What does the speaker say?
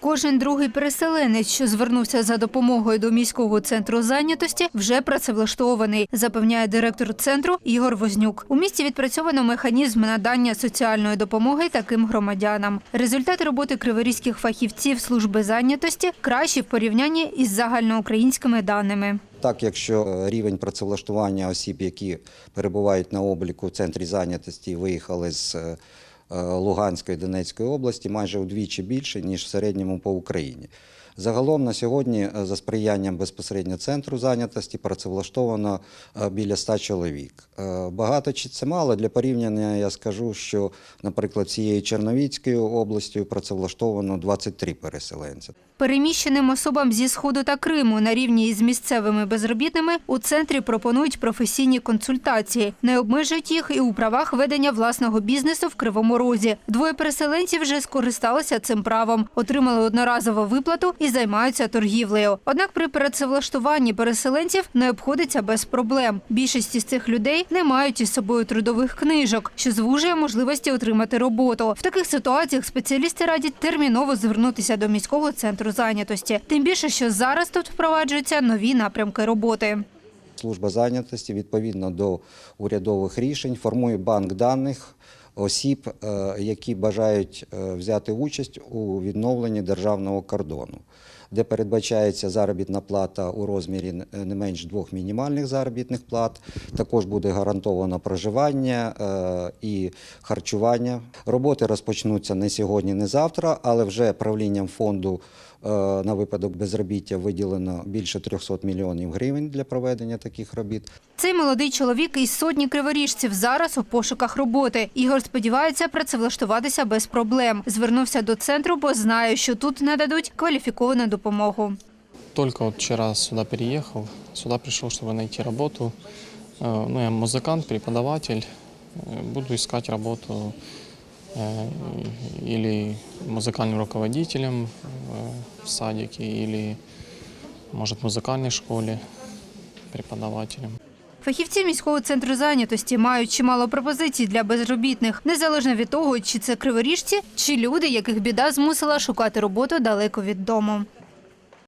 Кожен другий переселенець, що звернувся за допомогою до міського центру зайнятості, вже працевлаштований, запевняє директор центру Ігор Вознюк. У місті відпрацьовано механізм надання соціальної допомоги таким громадянам. Результати роботи криворізьких фахівців служби зайнятості кращі в порівнянні із загальноукраїнськими даними. Так, якщо е, рівень працевлаштування осіб, які перебувають на обліку в центрі зайнятості виїхали з е, Луганської Донецької області, майже удвічі більше, ніж в середньому по Україні. Загалом на сьогодні е, за сприянням безпосередньо центру зайнятості працевлаштовано е, біля 100 чоловік. Е, Багато чи це мало? Для порівняння я скажу, що, наприклад, цією Черновіцькою областю працевлаштовано 23 переселенці. Переміщеним особам зі сходу та Криму на рівні із місцевими безробітними у центрі пропонують професійні консультації, не обмежують їх і у правах ведення власного бізнесу в Кривому Розі. Двоє переселенців вже скористалися цим правом, отримали одноразову виплату і займаються торгівлею. Однак при працевлаштуванні переселенців не обходиться без проблем. Більшість із цих людей не мають із собою трудових книжок, що звужує можливості отримати роботу. В таких ситуаціях спеціалісти радять терміново звернутися до міського центру зайнятості. Тим більше, що зараз тут впроваджуються нові напрямки роботи. Служба зайнятості відповідно до урядових рішень формує банк даних осіб, е, які бажають е, взяти участь у відновленні державного кордону, де передбачається заробітна плата у розмірі не менш двох мінімальних заробітних плат. Також буде гарантовано проживання е, і харчування. Роботи розпочнуться не сьогодні, не завтра, але вже правлінням фонду е, на випадок безробіття виділено більше 300 мільйонів гривень для проведення таких робіт. Цей молодий чоловік із сотні криворіжців зараз у пошуках роботи. Ігор сподівається працевлаштуватися без проблем. Звернувся до центру, бо знає, що тут нададуть кваліфіковану допомогу Только вот вчера сюда переехал, сюда пришел, чтобы найти работу. Э, Ну, я музыкант, преподаватель. Э, Буду искать работу э, или музыкальным руководителем э, в садике, или, может, в музыкальной школе преподавателем. Фахівці міського центру зайнятості мають чимало пропозицій для безробітних, незалежно від того, чи це криворіжці, чи люди, яких біда змусила шукати роботу далеко від дому.